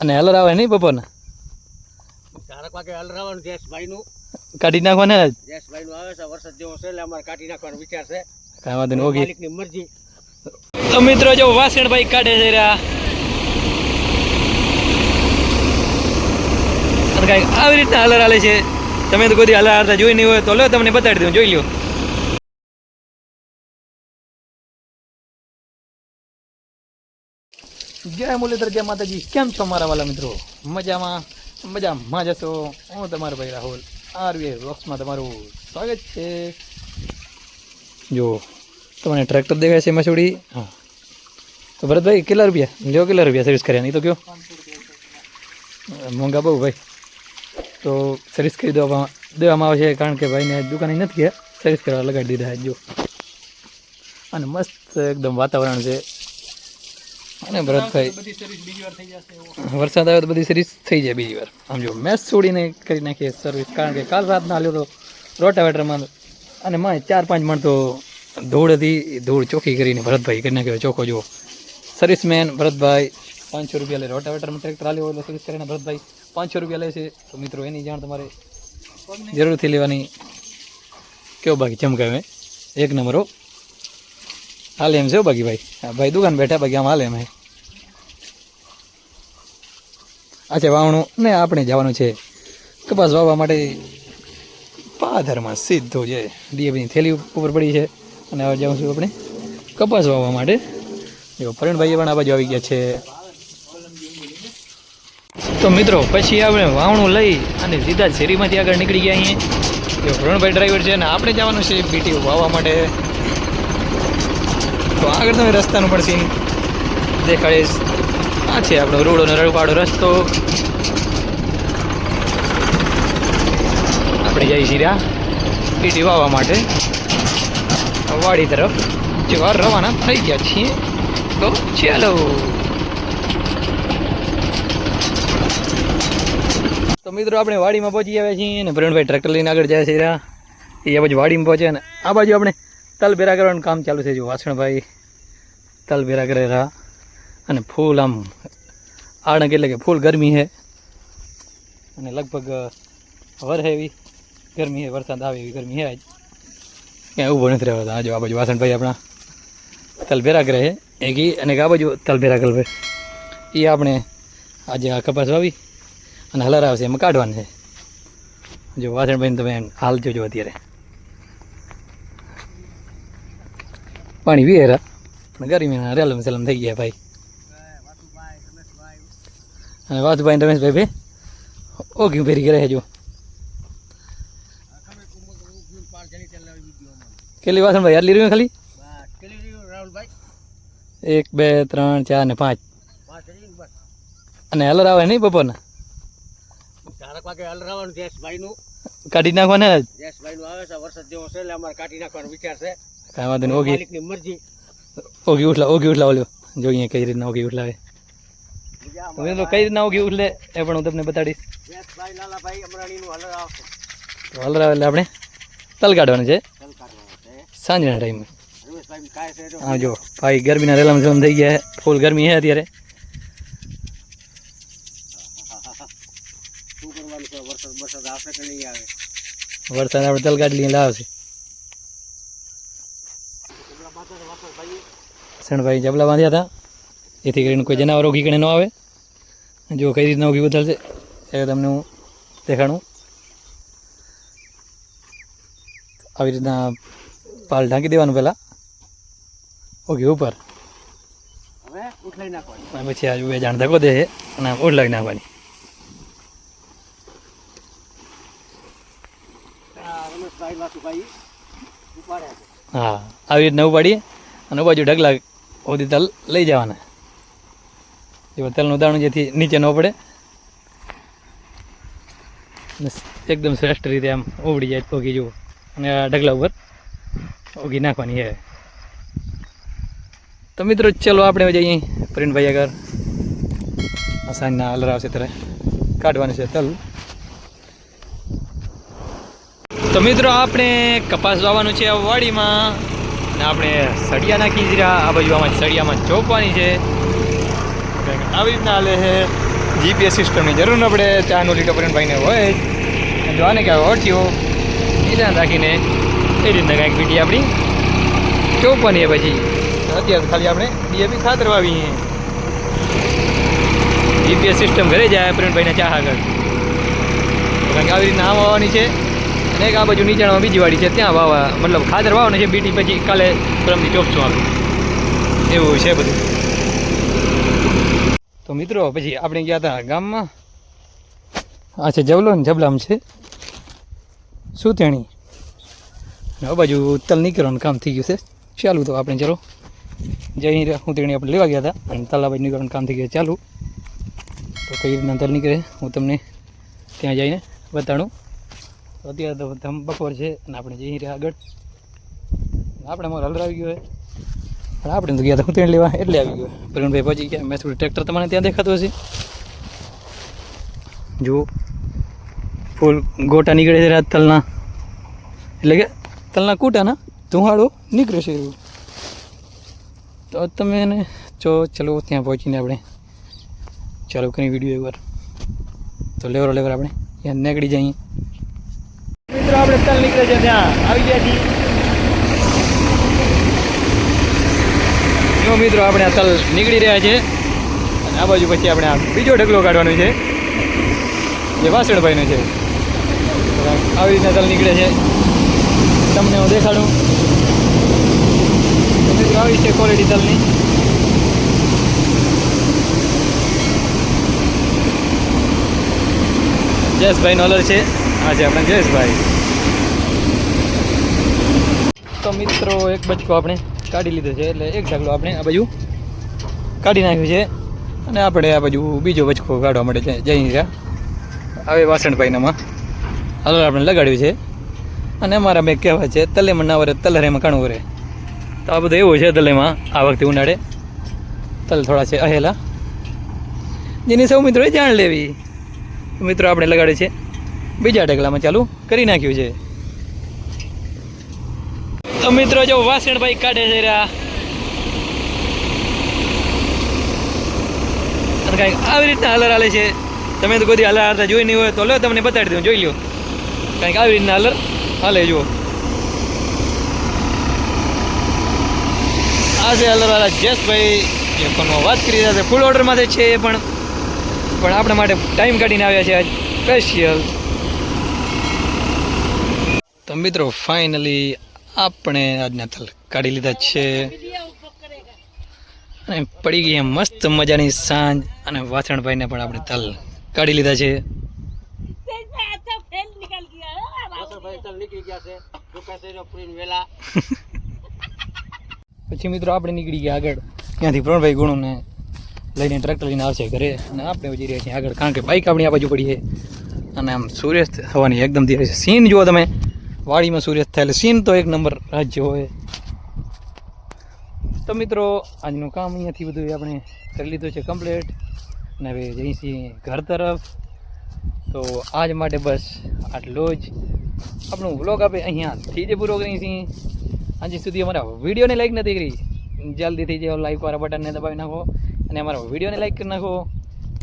અને હલર આવે નહીં બપોરના? ચારક વાગે હલરાવાનું જયેશભાઈનું કાઢી નાખવાના જ જયેશભાઈનું આવે છે વરસાદ જેવો છે એટલે અમારે કાઢી નાખવાનો વિચાર છે. કાંઈ વાંધો નહીં ઓગી. મરજી. તો મિત્રો જો વાસણભાઈ કાઢે છે રહ્યા કાંઈક આવી રીતના હલર હાલે છે. તમે તો કોઈ હલર હાલતા જોઈ નહીં હોય તો લો તમને બતાડી દઉં જોઈ લ્યો. જય મુરલીધર જય માતાજી. કેમ છો મારા વાલા મિત્રો? મજામાં? મજામાં. જશો. હું તમારો ભાઈ રાહુલ. આરવી બોક્સમાં તમારું સ્વાગત છે. જો તમને ટ્રેક્ટર દેખાય છે મસૂડી? હા. તો ભરતભાઈ કેટલા રૂપિયા? લ્યો કેટલા રૂપિયા સર્વિસ કર્યા? નહીં તો કયો? મોંઘા બહુ ભાઈ. તો સર્વિસ કરી દેવામાં દેવામાં આવે છે કારણ કે ભાઈને દુકાને નથી ગયા. સર્વિસ કરવા લગાડી દીધા જો. અને મસ્ત એકદમ વાતાવરણ છે. અને ભરતભાઈ વરસાદ આવે તો બધી સર્વિસ થઈ જાય બીજી વાર. આમ જો મેચ છોડીને કરી નાખીએ સર્વિસ કારણ કે કાલ રાતના હાલ્યો તો રોટાવેટરમાં અને માં ચાર પાંચ મણ તો ધૂળ હતી. ધૂળ ચોખ્ખી કરીને ભરતભાઈ કરી નાખ્યો. ચોખ્ખો જો સર્વિસમેન ભરતભાઈ પાંચસો રૂપિયા લે. રોટાવેટરમાં ટ્રેક્ટર આલ્યો એટલે સર્વિસ કરીને ભરતભાઈ પાંચસો રૂપિયા લે છે. તો મિત્રો એની જાણ તમારે જરૂરથી લેવાની. કેવો બાકી ચમકાવે એક નંબર હાલ હાલે એમ છે બાકી ભાઈ. હા ભાઈ દુકાન બેઠા બાકી આમ હાલ એમ હે. અચ્છા વાવણું ને આપણે જવાનું છે કપાસ વાવવા માટે પાધરમાં સીધું છે ડીએપીની થેલી ઉપર પડી છે અને હવે જાઉં છું આપણે કપાસ વાવવા માટે. જો પ્રવીણભાઈએ પણ આ બાજુ આવી ગયા છે. તો મિત્રો, પછી આપણે વાવણું લઈ અને સીધા શેરીમાંથી આગળ નીકળી ગયા અહીંયા જો પ્રવીણભાઈ ડ્રાઈવર છે અને આપણે જવાનું છે બીટી વાવવા માટે. તો આગળ તમે રસ્તાનું પણ સીન દેખાડીશ. આ છે આપણો રોડ અને રસ્તો. આપણે જઈ છીએ પીટી વાવવા માટે. વાડી તરફ. જવા રવાના થઈ ગયા છીએ. તો ચાલો. તો મિત્રો, આપણે વાડીમાં પહોંચી આવ્યા છીએ અને પ્રવીણભાઈ ટ્રેક્ટર લઈને આગળ જાય છે એ બાજુ વાડીમાં પહોંચે અને આ બાજુ આપણે તલભેરા કરવાનું કામ ચાલુ છે. જો વાસણભાઈ તલભેરા કરે રહ્યા અને ફૂલ આમ આણક એટલે કે ફૂલ ગરમી છે. અને લગભગ વર હે એવી ગરમી છે, વરસાદ આવે એવી ગરમી છે આજ. ક્યાંય ઊભો નથી રહેવાતો આ જો, આ બાજુ વાસણભાઈ આપણા તલભેરા કરે છે, એક ઈ અને આ બાજુ તલભેરા કરે એ આપણે આજે આ કપાસ વાવી અને હલાર આવશે, એમાં કાઢવાનું છે. જો, વાસણભાઈને તમે હાલ જોજો અત્યારે. પાણી વિહેરા અને ગરમીના રેલમ સેલમ થઈ ગયા ભાઈ. અને વાસુભાઈ રમેશભાઈ ભાઈ ઓગી ભેરી કરે જો કેટલી વાસણભાઈ આટલી રહ્યું ખાલી? એક બે ત્રણ ચાર ને પાંચ. અને હલર આવે નહીં બપોરના? કાઢી નાખવાને જ? આવે છે વરસાદ જેવો છે અમારે કાઢી નાખવાનો વિચાર છે. કાંઈ વાંધો નહીં ઓગી. ઉઠલા ઓગી ઉઠલા ઓલ્યો. જોઈએ કઈ રીતના ઓગી ઉઠલાવે બીજા તો કઈ રીતના ઉગી ઉઠલે એ પણ હું તમને બતાડીશ. હલરાવ એટલે આપણે તલ કાઢવાનું છે. સાંજના ટાઈમે. હા જો ભાઈ ગરમીના રેલામ સેલમ થઈ ગયા ફૂલ ગરમી છે અત્યારે. વરસાદ આપણે તલ કાઢી લઈને લાવશે. શણભાઈ જબલા બાંધ્યા હતા. જેથી કરીને કોઈ જનાવરો ઘીકણે ન આવે. જો કઈ રીતના ઉગી બદલશે એ તમને હું દેખાડું. આવી રીતના પાલ ઢાંકી દેવાનું પહેલાં. ઓકે ઉપર. પછી આજુ બે જાણ ધકો દે છે અને આમ ઓઢલાવી નાખવાની. હા આવી રીતના ઉપાડીએ અને બાજુ ઢગલા સુધી તલ લઈ જવાના. જો તલનું દાણું જેથી નીચે ન પડે. એકદમ શ્રેષ્ઠ રીતે આમ ઉવડી જાય ઓગી જુઓ. અને આ ઢગલા ઉપર ઓગી નાખવાની છે. તો મિત્રો, ચલો આપણે જઈએ પ્રિન્ટભાઈ આગળ. સાંજના અલર આવશે ત્યારે. કાઢવાનું છે તલ. તો મિત્રો, આપણે કપાસ વાવવાનું છે વાડીમાં. અને આપણે સળિયા નાખી દીધા આ બાજુ આમાં સળિયામાં ચોપવાની છે. આવી રીતના હાલે છે. જીપીએસ સિસ્ટમની જરૂર ન પડે ચાનો લીટો ભાઈને હોય જ. અને જો આને કહેવાય ઓળખ્યો એ ધ્યાન રાખીને એ રીતના કાંઈક વીટી આપણી ચોપવાની છે પછી. અત્યારે ખાલી આપણે ડીએપી ખાતર વાવીએ. જીપીએસ સિસ્ટમ ઘરે જાય પ્રવીણભાઈના ચા આગળ. કારણ કે આવી રીતના આમ વાવવાની છે. અને એક આ બાજુ નીચાણમાં બીજી વાડી છે, ત્યાં વાવા, મતલબ ખાતર વાવવાની છે બીટી પછી કાલે પરમથી ચોપશું આપણે એવું છે બધું. તો મિત્રો, પછી આપણે ગયા હતા ગામમાં. આ છે ને જબલામ છે. શું તેણી આ બાજુ તલ નીકળવાનું કામ થઈ ગયું છે. ચાલુ તો આપણે ચલો. જઈ હું તેણી આપણે લેવા ગયા હતા અને તલાબાઈ નીકળવાનું કામ થઈ ગયું ચાલુ. તો કઈ રીતના તલ નીકળે, હું તમને ત્યાં જઈને બતાડું. અત્યારે તો બપોર છે અને આપણે જઈ રહ્યા આગળ. આપણે અમારે હલરાવી ગયો હોય પણ આપણે તો ગયા હતા હું લેવા, એટલે આવી ગયો. પ્રવીણભાઈ પહોંચી ગયા. મેં થોડું ટ્રેક્ટર તમારે ત્યાં દેખાતું હશે. જુઓ ફૂલ ગોટા નીકળે છે રાત તલના. એટલે કે તલના કૂટાના ધુમાડો નીકળે છે એવું. તો તમે એને જો, ચલો ત્યાં પહોંચીને આપણે ચાલુ કરી વીડિયો એકવાર તો લેવરો લેવર આપણે ત્યાં નીકળી જઈએ. મિત્રો, આપણે તલ નીકળે છે ત્યાં. આવી ગયા છીએ. જો મિત્રો આપણે તલ નીકળી રહ્યા છે. અને આ બાજુ પછી આપણે આ બીજો ઢગલો કાઢવાનો છે. જે વાસણભાઈનો છે. આવી રીતના તલ નીકળે છે. તમને હું દેખાડું. તો મિત્રો આવી છે ક્વોલિટી તલની. જયેશભાઈ નોલર છે. આ છે આપણે જયેશભાઈ. તો મિત્રો એક બચકો આપણે કાઢી લીધો છે એટલે એક ઢગલો આપણે આ બાજુ કાઢી નાખ્યું છે. અને આપણે આ બાજુ બીજો બચકો કાઢવા માટે જઈ જઈ રહ્યા. હવે વાસણભાઈનામાં હલર આપણે લગાડ્યું છે. અને અમારા મેં કહેવાય છે, તલેમાં ના વરે, તલરેમાં કણું વરે. તો આ બધું એવું છે તલેમાં, આ વખતે ઉનાળે. તલ થોડા છે અહેલા. જેની સૌ મિત્રોએ જાણ લેવી. મિત્રો, આપણે લગાડ્યું છે બીજા ઢગલામાં ચાલુ કરી નાખ્યું છે. તો મિત્રો જો વાસણભાઈ કાઢે છે રહ્યા કાંઈક આવી રીતના હલર હાલે છે. તમે તો કોઈ હલર હાલતા જોઈ નહીં હોય તો લો તમને બતાડી દઉં, જોઈ લો કાંઈક આવી રીતના હલર હાલે જુઓ. આ છે હલરવાળા જસભાઈ. જે ફોનમાં વાત કરી રહ્યા છે ફૂલ ઓર્ડરમાંથી છે એ પણ. પણ આપણા માટે ટાઈમ કાઢીને આવ્યા છે આજ સ્પેશિયલ તો મિત્રો ફાઇનલી આપણે આજના તલ કાઢી લીધા છે. અને પડી ગઈ મસ્ત મજાની સાંજ અને વાસણભાઈને પણ આપણે તલ કાઢી લીધા છે. પછી મિત્રો આપણે નીકળી ગયા આગળ. ત્યાંથી પ્રણભાઈ ગુણોને લઈને ટ્રેક્ટર લઈને આવશે ઘરે. અને આપણે જઈ રહ્યા છીએ આગળ. કારણ કે બાઇક આપણી આ બાજુ પડી છે. અને આમ સૂર્યાસ્ત થવાની એકદમ ધીરે છે. સીન જુઓ તમે. વાડીમાં સૂર્યાસ્ત થયેલ સીન તો એક નંબર રાજ્ય હોય. તો મિત્રો, આજનું કામ અહીંયાથી બધું આપણે કરી લીધું છે કમ્પ્લીટ અને હવે જઈ છીએ ઘર તરફ. તો આજ માટે બસ આટલું જ. આપણું વ્લોગ આપણે અહીંયાથી જ પૂરો કરી છીએ. હજી સુધી અમારા વિડીયોને લાઈક નથી કરી. જલ્દીથી જે લાઈક વાળા બટનને દબાવી નાખો અને અમારા વિડીયોને લાઈક કરી નાખો.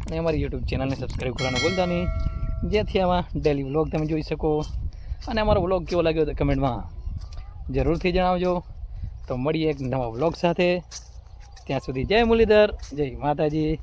અને અમારી યુટ્યુબ ચેનલને સબસ્ક્રાઈબ કરવાનું ભૂલતા નહીં. જેથી આમાં ડેલી વ્લોગ તમે જોઈ શકો. અને અમારો વ્લોગ કેવો લાગ્યો તો કમેન્ટમાં જરૂરથી જણાવજો. તો મળીએ એક નવા વ્લોગ સાથે. ત્યાં સુધી જય મુરલીધર, જય માતાજી.